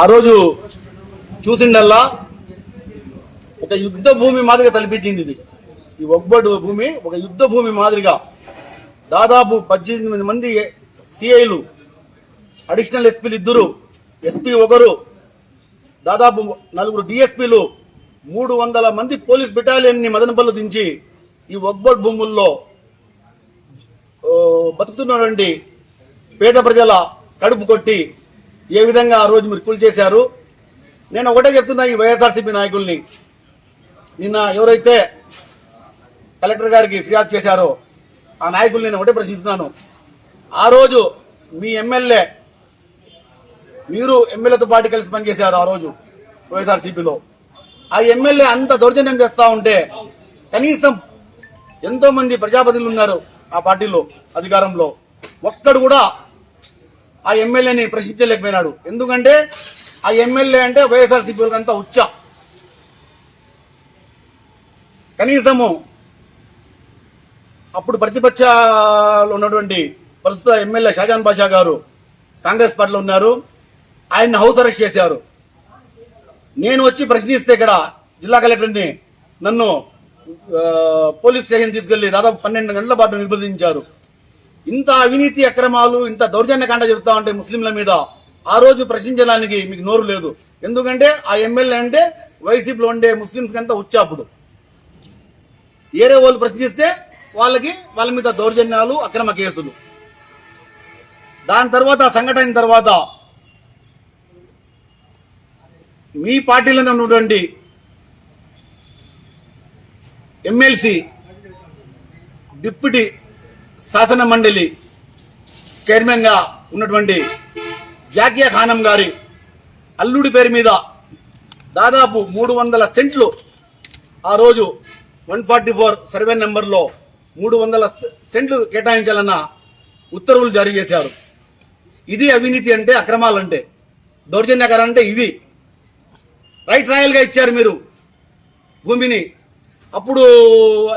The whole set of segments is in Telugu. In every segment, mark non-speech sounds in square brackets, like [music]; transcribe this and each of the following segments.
ఆ రోజు చూసిండల్లా ఒక యుద్ధ భూమి మాదిరిగా తలపించింది ఇది. ఈ ఒగ్గోడు భూమి ఒక యుద్ధ భూమి మాదిరిగా దాదాపు పద్దెనిమిది మంది సిఐలు అడిషనల్ ఎస్పీలు ఇద్దరు ఎస్పీ ఒకరు దాదాపు నలుగురు డిఎస్పీలు మూడు వందల మంది పోలీస్ బెటాలియన్ని మదన మదనపల్లి దించి ఈ ఒగ్బోడ్ భూముల్లో ఓ, బతుకుతున్నటువంటి పేద ప్రజల కడుపు కొట్టి ఏ విధంగా ఆ రోజు మీరు కూల్ చేశారు? నేను ఒకటే చెప్తున్నా ఈ వైఎస్ఆర్సీపీ నాయకుల్ని. నిన్న ఎవరైతే కలెక్టర్ గారికి ఫిర్యాదు చేశారో ఆ నాయకుల్ని నేను ఒకటే ప్రశ్నిస్తున్నాను. ఆ రోజు మీ ఎమ్మెల్యే మీరు ఎమ్మెల్యేతో పాటు కలిసి పనిచేశారు ఆ రోజు వైఎస్ఆర్సీపీలో. ఆ ఎమ్మెల్యే అంత దౌర్జన్యం చేస్తూ ఉంటే కనీసం ఎంతో మంది ప్రజాప్రతినిధులు ఉన్నారు ఆ పార్టీలో అధికారంలో. ఒక్కడు కూడా ఆ ఎమ్మెల్యేని ప్రశ్నించలేకపోయినాడు. ఎందుకంటే ఆ ఎమ్మెల్యే అంటే వైఎస్ఆర్సీపీ అంతా ఉచ్చ. కనీసము అప్పుడు ప్రతిపక్షలో ఉన్నటువంటి ప్రస్తుత ఎమ్మెల్యే షాజాన్ బాషా గారు కాంగ్రెస్ పార్టీలో ఉన్నారు. ఆయన్ని హౌస్ అరెస్ట్ చేశారు. నేను వచ్చి ప్రశ్నిస్తే ఇక్కడ జిల్లా కలెక్టర్ని నన్ను పోలీస్ స్టేషన్ తీసుకెళ్ళి దాదాపు పన్నెండు గంటల పాటు నిర్బంధించారు. ఇంత అవినీతి అక్రమాలు ఇంత దౌర్జన్యకాండ చెబుతా ఉంటాయి ముస్లింల మీద ఆ రోజు ప్రశ్నించడానికి మీకు నోరు లేదు. ఎందుకంటే ఆ ఎమ్మెల్యే అంటే వైసీపీలో ఉండే ముస్లింస్ కంతా ఉచ్చాపుడు. ఏరే వాళ్ళు ప్రశ్నిస్తే వాళ్ళకి వాళ్ళ మీద దౌర్జన్యాలు అక్రమ కేసులు. దాని తర్వాత సంఘటన తర్వాత మీ పార్టీలోనే ఉన్నటువంటి ఎమ్మెల్సీ డిప్యూటీ శాసన మండలి చైర్మన్గా ఉన్నటువంటి జాకియా ఖానం గారి అల్లుడి పేరు మీద దాదాపు మూడు వందల సెంట్లు ఆ రోజు వన్ ఫార్టీ ఫోర్ సర్వే నెంబర్లో మూడు వందల సెంట్లు కేటాయించాలన్న ఉత్తర్వులు జారీ చేశారు. ఇది అవినీతి అంటే అక్రమాలంటే. దౌర్జన్యకరం అంటే ఇవి రైట్ రాయల్గా ఇచ్చారు మీరు. భూమిని. అప్పుడు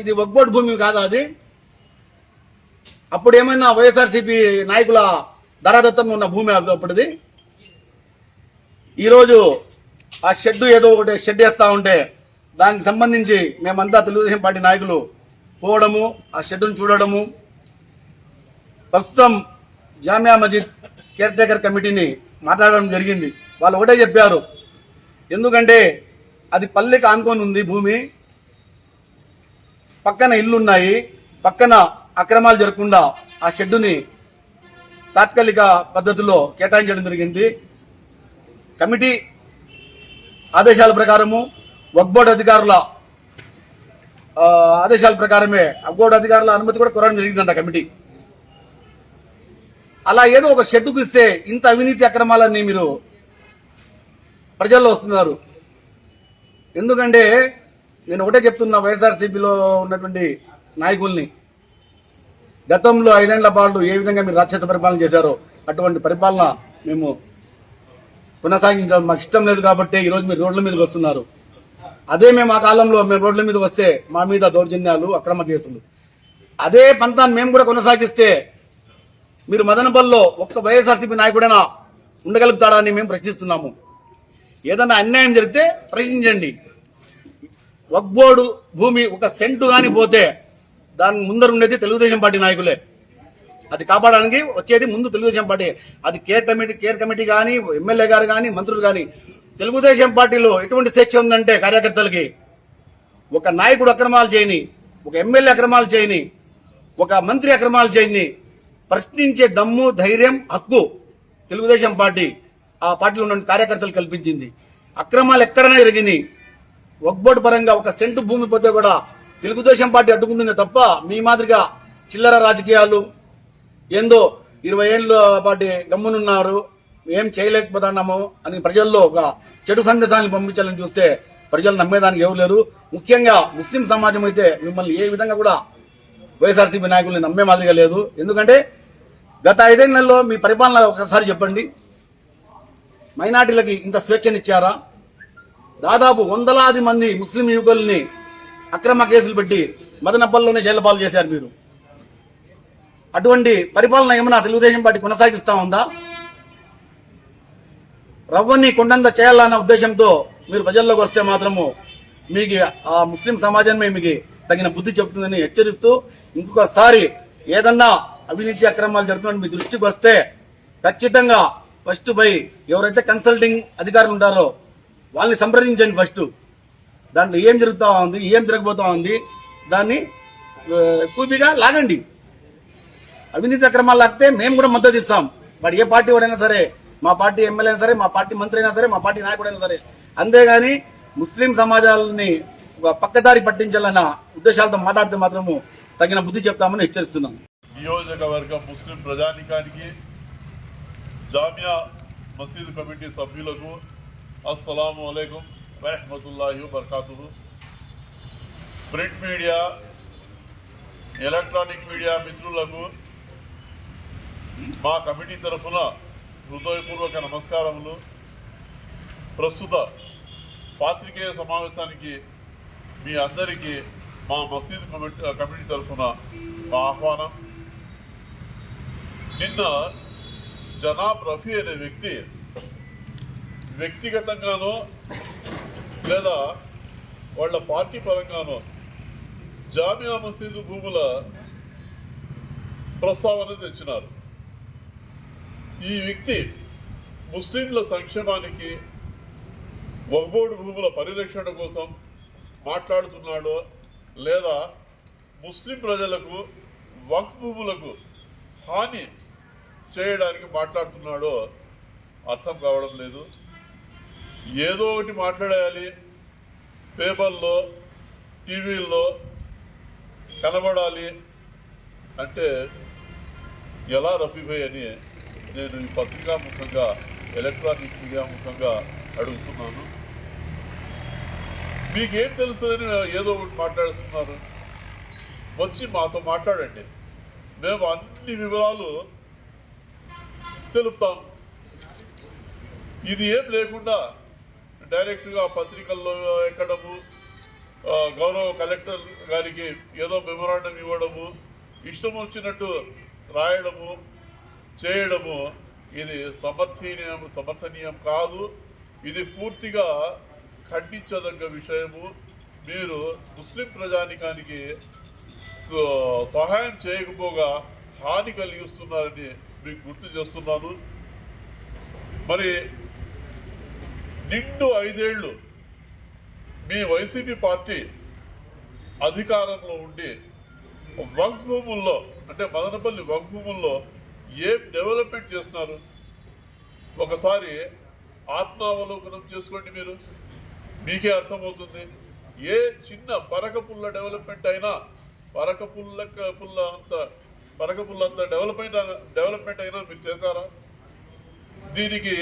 ఇది వగ్బోట్ భూమి కాదా అది? అప్పుడు ఏమైనా వైఎస్ఆర్సీపీ నాయకుల ధరాదత్తం ఉన్న భూమి అప్పటిది ఈరోజు ఆ షెడ్ ఏదో ఒకటి షెడ్ వేస్తూ ఉంటే దానికి సంబంధించి మేమంతా తెలుగుదేశం పార్టీ నాయకులు పోవడము ఆ షెడ్డును చూడడము. ప్రస్తుతం జామియా మజీద్ కేర్ టేకర్ కమిటీని మాట్లాడడం జరిగింది. వాళ్ళు ఒకటే చెప్పారు. ఎందుకంటే అది పల్లెకి ఆనుకొని ఉంది భూమి. పక్కన ఇల్లున్నాయి. పక్కన అక్రమాలు జరగకుండా ఆ షెడ్డుని తాత్కాలిక పద్ధతిలో కేటాయించడం జరిగింది. కమిటీ ఆదేశాల ప్రకారము వక్బోర్డు అధికారుల ఆదేశాల ప్రకారమే వక్బోర్డు అధికారుల అనుమతి కూడా కోరడం జరిగిందంట కమిటీ. అలా ఏదో ఒక షెడ్డుకు ఇస్తే ఇంత అవినీతి అక్రమాలన్నీ మీరు ప్రజల్లో వస్తున్నారు. ఎందుకంటే నేను ఒకటే చెప్తున్నా వైఎస్ఆర్సీపీలో ఉన్నటువంటి నాయకుల్ని గతంలో ఐదేళ్ళ పాటు ఏ విధంగా మీరు రాక్షస పరిపాలన చేశారో అటువంటి పరిపాలన మేము కొనసాగించడం మాకు ఇష్టం లేదు కాబట్టి ఈరోజు మీరు రోడ్ల మీదకి వస్తున్నారు. అదే మేము ఆ కాలంలో మేము రోడ్ల మీద వస్తే మా మీద దౌర్జన్యాలు అక్రమ కేసులు. అదే పంతాన్ని మేము కూడా కొనసాగిస్తే మీరు మదనపల్లిలో ఒక్క వైఎస్ఆర్సీపీ నాయకుడైనా ఉండగలుగుతాడా అని మేము ప్రశ్నిస్తున్నాము. ఏదైనా అన్యాయం జరిగితే ప్రశ్నించండి. వగ్బోర్డు భూమి ఒక సెంటు కానీ పోతే దాని ముందర ఉండేది తెలుగుదేశం పార్టీ నాయకులే. అది కాపాడడానికి వచ్చేది ముందు తెలుగుదేశం పార్టీ. అది కేర్ కమిటీ కేర్ కమిటీ కానీ ఎమ్మెల్యే గారు కానీ మంత్రులు కానీ తెలుగుదేశం పార్టీలో ఎటువంటి స్వేచ్ఛ ఉందంటే కార్యకర్తలకి? ఒక నాయకుడు అక్రమాలు చేయని ఒక ఎమ్మెల్యే అక్రమాలు చేయని ఒక మంత్రి అక్రమాలు చేయని ప్రశ్నించే దమ్ము ధైర్యం హక్కు తెలుగుదేశం పార్టీ ఆ పార్టీలో ఉన్న కార్యకర్తలు కల్పించింది. అక్రమాలు ఎక్కడైనా జరిగినాయి ఒక్బోటు పరంగా ఒక సెంటు భూమి పోతే కూడా తెలుగుదేశం పార్టీ అడ్డుకుంటుంది తప్ప మీ మాదిరిగా చిల్లర రాజకీయాలు ఏందో ఇరవై ఏళ్ళ పాటి గమ్మునున్నారు. ఏం చేయలేకపోతున్నాము అని ప్రజల్లో ఒక చెడు సందేశాన్ని పంపించాలని చూస్తే ప్రజలు నమ్మేదానికి ఎవరు లేరు. ముఖ్యంగా ముస్లిం సమాజం అయితే మిమ్మల్ని ఏ విధంగా కూడా వైఎస్ఆర్సీపీ నాయకుల్ని నమ్మే మాదిరిగా లేదు. ఎందుకంటే గత ఐదేళ్ళలో మీ పరిపాలన ఒకసారి చెప్పండి. మైనార్టీలకి ఇంత స్వేచ్ఛనిచ్చారా? దాదాపు వందలాది మంది ముస్లిం యువకుల్ని అక్రమ కేసులు పెట్టి మదనపల్లిలోనే జైలు పాలు చేశారు మీరు. అటువంటి పరిపాలన ఏమైనా తెలుగుదేశం పార్టీ కొనసాగిస్తా ఉందా? రవ్వని కొండంత చేయాలన్న ఉద్దేశంతో మీరు ప్రజల్లోకి వస్తే మాత్రము మీకు ఆ ముస్లిం సమాజమే మీకు తగిన బుద్ధి చెబుతుందని హెచ్చరిస్తూ ఇంకొకసారి ఏదన్నా అవినీతి అక్రమాలు జరుగుతున్న మీ దృష్టికి వస్తే ఖచ్చితంగా ఫస్ట్ బై ఎవరైతే కన్సల్టింగ్ అధికారులు ఉంటారో వాళ్ళని సంప్రదించండి ఫస్ట్ దాంట్లో ఏం జరుగుతా ఉంది ఏం జరగబోతా ఉంది దాన్ని కూపీగా కూపిగా లాగండి. అవినీతి అక్రమాలు లాగితే మేము కూడా మద్దతు ఇస్తాం. వాడు ఏ పార్టీ వాడైనా సరే మా పార్టీ ఎమ్మెల్యే అయినా సరే మా పార్టీ మంత్రి అయినా సరే మా పార్టీ నాయకుడైనా సరే అంతేగాని ముస్లిం సమాజాలని ఒక పక్కదారి పట్టించాలన్న ఉద్దేశాలతో మాట్లాడితే మాత్రము తగిన బుద్ధి చెప్తామని హెచ్చరిస్తున్నాం. నియోజకవర్గం ముస్లిం ప్రజానికానికి జామియా మసీదు కమిటీ సభ్యులకు అస్సలాము అలైకుం. వరహమతుల్లాహి వబర్కాతుహు. ప్రింట్ మీడియా ఎలక్ట్రానిక్ మీడియా మిత్రులకు మా కమిటీ తరఫున హృదయపూర్వక నమస్కారములు. ప్రస్తుత పాత్రికేయ సమావేశానికి మీ అందరికీ మా మసీదు కమిటీ కమిటీ తరఫున మా ఆహ్వానం. నిన్న జనాబ్ రఫీ అనే వ్యక్తి వ్యక్తిగతంగానూ లేదా వాళ్ళ పార్టీ పరంగానో జామియా మసీదు భూముల ప్రస్తావన తెచ్చినారు. ఈ వ్యక్తి ముస్లింల సంక్షేమానికి వగ్బోర్డు భూముల పరిరక్షణ కోసం మాట్లాడుతున్నాడో లేదా ముస్లిం ప్రజలకు వక్ భూములకు హాని చేయడానికి మాట్లాడుతున్నాడో అర్థం కావడం లేదు. ఏదో ఒకటి మాట్లాడేయాలి పేపర్లో టీవీల్లో కనబడాలి అంటే ఎలా రఫీభాయ్ అని నేను ఈ పత్రికా ముఖంగా ఎలక్ట్రానిక్ మీడియా ముఖంగా అడుగుతున్నాను. మీకేం తెలుస్తుందని ఏదో ఒకటి మాట్లాడుతున్నారు వచ్చి మాతో మాట్లాడండి. మేము అన్ని వివరాలు తెలుపుతాం. ఇది ఏం లేకుండా డైరెక్ట్గా పత్రికల్లో ఎక్కడము గౌరవ కలెక్టర్ గారికి ఏదో మెమోరాండం ఇవ్వడము ఇష్టం వచ్చినట్టు రాయడము చేయడము ఇది సమర్థనీయం సమర్థనీయం కాదు. ఇది పూర్తిగా ఖండించదగ్గ విషయము. మీరు ముస్లిం ప్రజానికానికి సహాయం చేయకపోగా హాని కలిగిస్తున్నారని మీకు గుర్తు చేస్తున్నాను. మరి నిండు ఐదేళ్ళు మీ వైసీపీ పార్టీ అధికారంలో ఉండి వక్ భూముల్లో అంటే మదనపల్లి వక్ భూముల్లో ఏం డెవలప్మెంట్ చేస్తున్నారు? ఒకసారి ఆత్మావలోకనం చేసుకోండి మీరు. మీకే అర్థమవుతుంది. ఏ చిన్న పరకపుల్ల డెవలప్మెంట్ అయినా పరకపుల్ల పుల్ల అంత పరకపుల్ల అంత డెవలప్మెంట్ డెవలప్మెంట్ అయినా మీరు చేశారా? దీనికి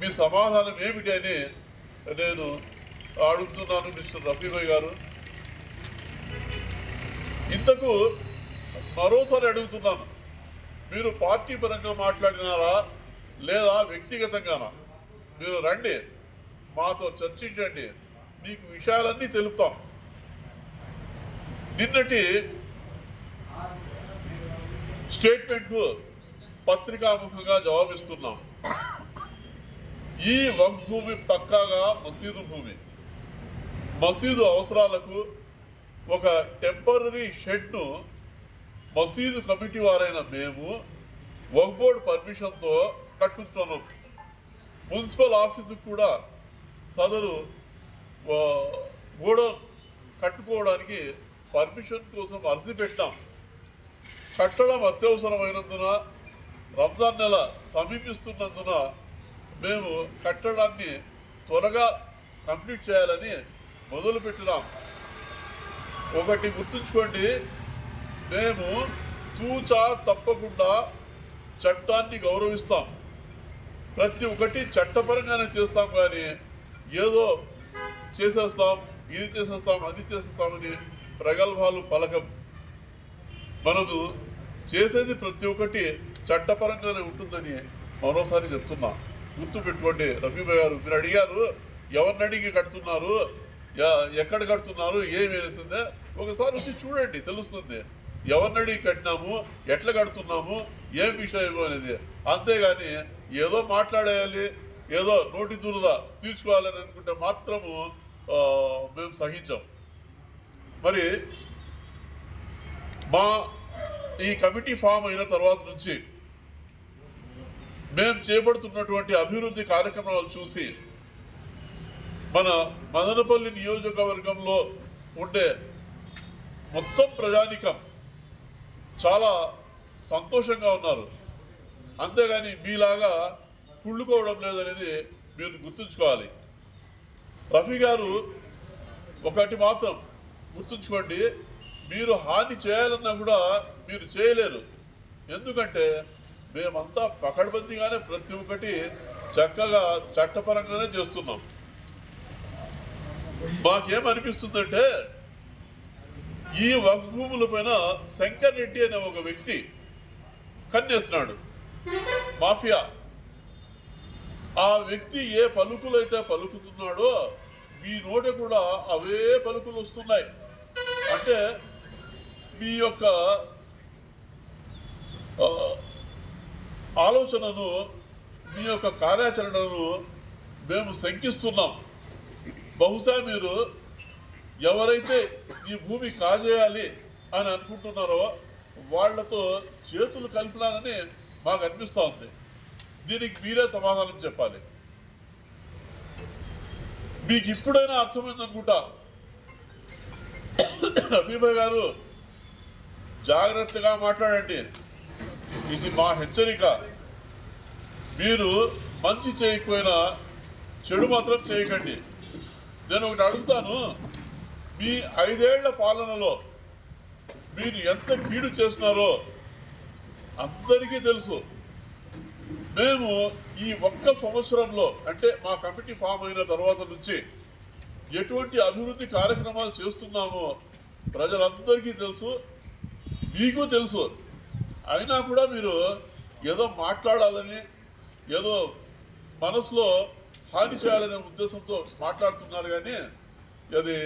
మీ సమాధానం ఏమిటి అని నేను అడుగుతున్నాను మిస్టర్ రఫీభాయ్ గారు. ఇంతకు మరోసారి అడుగుతున్నాను మీరు పార్టీ పరంగా మాట్లాడినారా లేదా వ్యక్తిగతంగానా? మీరు రండి మాతో చర్చించండి మీకు విషయాలన్నీ తెలుపుతాం. నిన్నటి స్టేట్మెంట్కు పత్రికాముఖంగా జవాబిస్తున్నాం. ఈ వక్ భూమి పక్కాగా మసీదు భూమి. మసీదు అవసరాలకు ఒక టెంపరీ షెడ్ను మసీదు కమిటీ వారైన మేము వక్ బోర్డ్ పర్మిషన్తో కట్టుతున్నాం. మున్సిపల్ ఆఫీసుకు కూడా సదరు గోడ గోడౌన్ కట్టుకోవడానికి పర్మిషన్ కోసం అర్జీ పెట్టాం. కట్టడం అత్యవసరమైనందున రంజాన్ నెల సమీపిస్తున్నందున మేము కట్టడాన్ని త్వరగా కంప్లీట్ చేయాలని మొదలుపెట్టినాం ఒకటి గుర్తుంచుకోండి మేము తూచా తప్పకుండా చట్టాన్ని గౌరవిస్తాం. ప్రతి ఒక్కటి చట్టపరంగానే చేస్తాం కానీ ఏదో చేసేస్తాం ఇది చేసేస్తాం అది చేసేస్తామని ప్రగల్భాలు పలకం. మనము చేసేది ప్రతి ఒక్కటి చట్టపరంగానే ఉంటుందని మరోసారి చెప్తున్నాం. గుర్తు పెట్టుకోండి రఫీబాయ్ గారు మీరు అడిగారు ఎవరిని అడిగి కడుతున్నారు? ఎక్కడ కడుతున్నారు? ఏం వేసిందే ఒకసారి వచ్చి చూడండి తెలుస్తుంది. ఎవరిని అడిగి కట్టినాము? ఎట్లా కడుతున్నాము? ఏం విషయం అనేది. అంతేగాని ఏదో మాట్లాడేయాలి ఏదో నోటి దురద తీర్చుకోవాలని అనుకుంటే మాత్రము మేము సహించాం. మరి మా ఈ కమిటీ ఫామ్ అయిన తర్వాత నుంచి మేము చేపడుతున్నటువంటి అభివృద్ధి కార్యక్రమాలు చూసి మన మదనపల్లి నియోజకవర్గంలో ఉండే మొత్తం ప్రజానికం చాలా సంతోషంగా ఉన్నారు. అంతేగాని మీలాగా కుళ్ళుకోవడం లేదనేది మీరు గుర్తుంచుకోవాలి. రఫీ గారు ఒకటి మాత్రం గుర్తుంచుకోండి మీరు హాని చేయాలన్నా కూడా మీరు చేయలేరు. ఎందుకంటే మేమంతా పకడ్బందీగానే ప్రతి ఒక్కటి చక్కగా చట్టపరంగానే చేస్తున్నాం. మాకేమనిపిస్తుందంటే ఈ వక్ఫ్ భూముల పైన శంకర్ రెడ్డి అనే ఒక వ్యక్తి కన్నేస్తున్నాడు మాఫియా. ఆ వ్యక్తి ఏ పలుకులైతే పలుకుతున్నాడో మీ నోట కూడా అవే పలుకులు వస్తున్నాయి. అంటే మీ యొక్క ఆలోచనను మీ యొక్క కార్యాచరణను మేము శంకిస్తున్నాం. బహుశా మీరు ఎవరైతే ఈ భూమి కాజేయాలి అని అనుకుంటున్నారో వాళ్ళతో చేతులు కలిపినారని మాకు అనిపిస్తూ ఉంది. దీనికి మీరే సమాధానం చెప్పాలి. మీకు ఇప్పుడైనా అర్థమైందనుకుంటా [coughs] రఫీభాయ్ గారు జాగ్రత్తగా మాట్లాడండి. ఇది మా హెచ్చరిక. మీరు మంచి చేయకపోయినా చెడు మాత్రం చేయకండి. నేను ఒకటి అడుగుతాను. మీ ఐదేళ్ళ పాలనలో మీరు ఎంత కీడు చేస్తున్నారో అందరికీ తెలుసు. మేము ఈ ఒక్క సంవత్సరంలో అంటే మా కమిటీ ఫామ్ అయిన తర్వాత నుంచి ఎటువంటి అభివృద్ధి కార్యక్రమాలు చేస్తున్నామో ప్రజలందరికీ తెలుసు. మీకు తెలుసు. అయినా కూడా మీరు ఏదో మాట్లాడాలని ఏదో మనసులో హాని చేయాలనే ఉద్దేశంతో మాట్లాడుతున్నారు కానీ అది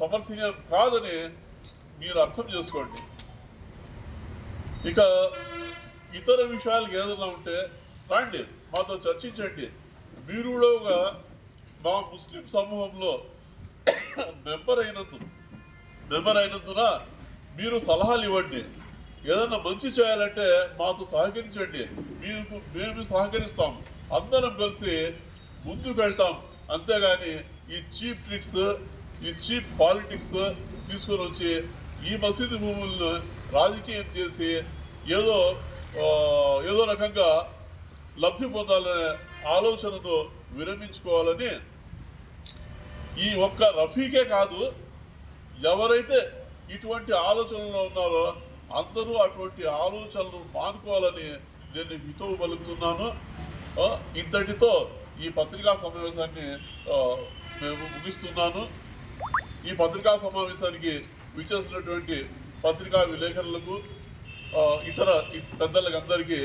సమర్థనీయం కాదని మీరు అర్థం చేసుకోండి. ఇక ఇతర విషయాలు ఏదైనా ఉంటే రండి మాతో చర్చించండి. మీరు కూడా ఒక మా ముస్లిం సమూహంలో [coughs] మెంబర్ అయినందు మెంబర్ అయినందున మీరు సలహాలు ఇవ్వండి. ఏదైనా మంచి చేయాలంటే మాతో సహకరించండి. మీకు మేము సహకరిస్తాం. అందరం కలిసి ముందుకు వెళ్తాం అంతేగాని ఈ చీప్ ట్రిక్స్ ఈ చీప్ పాలిటిక్స్ తీసుకొని వచ్చి ఈ మసీదు భూములను రాజకీయం చేసి ఏదో ఏదో రకంగా లబ్ధి పొందాలనే ఆలోచనను విరమించుకోవాలని ఈ ఒక్క రఫీకే కాదు ఎవరైతే ఇటువంటి ఆలోచనలో ఉన్నారో అందరూ అటువంటి ఆలోచనలు మానుకోవాలని నేను హితవు పలుకుతున్నాను ఇంతటితో ఈ పత్రికా సమావేశాన్ని మేము ముగిస్తున్నాను. ఈ పత్రికా సమావేశానికి విచ్చేసినటువంటి పత్రికా విలేకరులకు ఇతర పెద్దలకు అందరికీ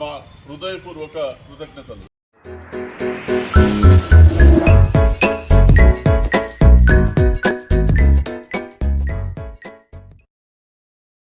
మా హృదయపూర్వక కృతజ్ఞతలు.